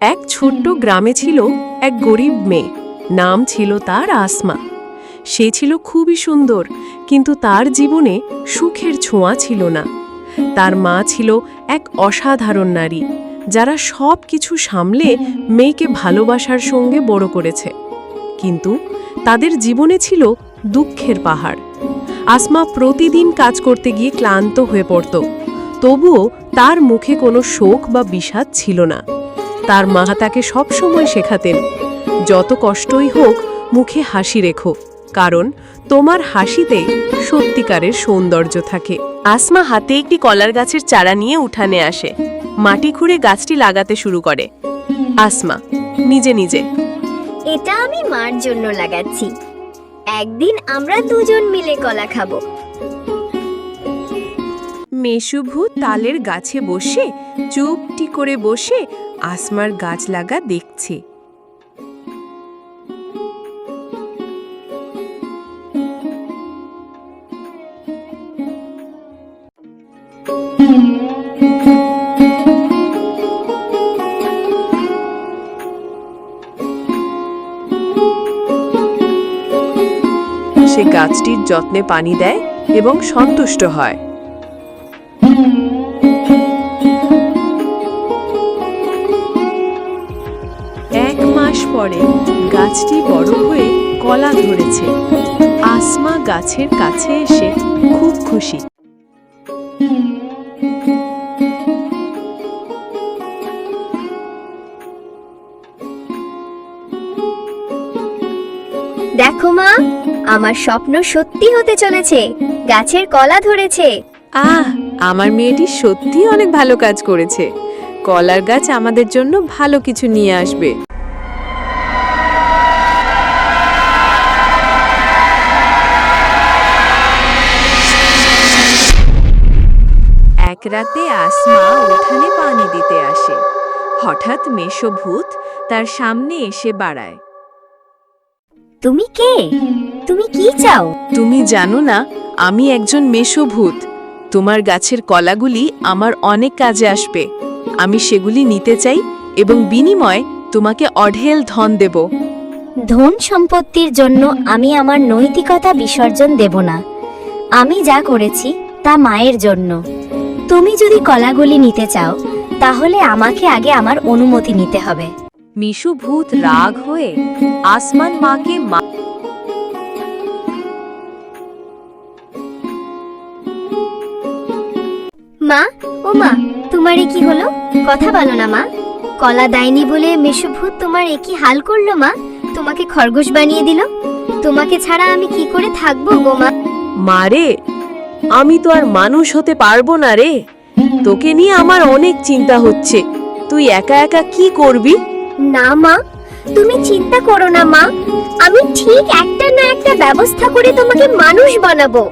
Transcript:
এক ছোট্ট গ্রামে ছিল এক গরিব মেয়ে। নাম ছিল তার আসমা। সে ছিল খুবই সুন্দর, কিন্তু তার জীবনে সুখের ছোঁয়া ছিল না। তার মা ছিল এক অসাধারণ নারী, যারা সব কিছু সামলে মেয়েকে ভালোবাসার সঙ্গে বড় করেছে। কিন্তু তাদের জীবনে ছিল দুঃখের পাহাড়। আসমা প্রতিদিন কাজ করতে গিয়ে ক্লান্ত হয়ে পড়ত, তবুও তার মুখে কোনো শোক বা বিষাদ ছিল না। তার মা তাকে সবসময় শেখাতেন। যত কষ্টই হোক, মুখে হাসি রেখো, কারণ তোমার হাসিতে সত্যিকারের সৌন্দর্য থাকে। আসমা হাতে একটি কলার গাছের চারা নিয়ে উঠানে আসে। মাটি খুঁড়ে গাছটি লাগাতে শুরু করে। আসমা, নিজে নিজে। এটা আমি মার জন্য লাগাচ্ছি। একদিন আমরা দুজন মিলে কলা খাব। মেশুভু তালের গাছে বসে, চুপটি করে বসে আসমার গাছ লাগা দেখছে। সে গাছটির যত্নে পানি দেয় এবং সন্তুষ্ট হয়। এক মাস পরে গাছটি বড় হয়ে কলা ধরেছে। আসমা গাছের কাছে এসে খুব খুশি। দেখো মা আমার স্বপ্ন সত্যি হতে চলেছে। গাছের কলা ধরেছে। আহ আমার মেয়েটি সত্যি অনেক ভালো কাজ করেছে। কলার গাছ আমাদের জন্য ভালো কিছু নিয়ে আসবে। এক রাতে আসমা উঠানে পানি দিতে আসে। হঠাৎ মেষভূত তার সামনে এসে বাড়ায়। তুমি কে? তুমি কি চাও? তুমি জানো না আমি একজন মেষভূত। তোমার গাছের কলাগুলি আমার অনেক কাজে আসবে। আমি সেগুলি নিতে চাই এবং বিনিময়ে তোমাকে অঢেল ধন দেব। ধন সম্পত্তির জন্য আমি আমার নৈতিকতা বিসর্জন দেব না। আমি যা করেছি তা মায়ের জন্য। তুমি যদি কলাগুলি নিতে চাও তাহলে আমাকে আগে আমার অনুমতি নিতে হবে। মিশু ভূত রাগ হয়ে আসমান মাকে মা মা ও মা তোমার কি হলো? কথা বলো না মা। কলা দেয়নি বলে মেষভূত তোমার কি হাল করল মা? তোমাকে খরগোশ বানিয়ে দিল? তোমাকে ছাড়া আমি কি করে থাকব গো মা? মারে আমি তো আর মানুষ হতে পারব না রে। তোকে নিয়ে আমার অনেক চিন্তা হচ্ছে। তুই একা একা কি করবি? না মা তুমি চিন্তা করো না মা। আমি ঠিক একটা না একটা ব্যবস্থা করে তোমাকে মানুষ বানাবো।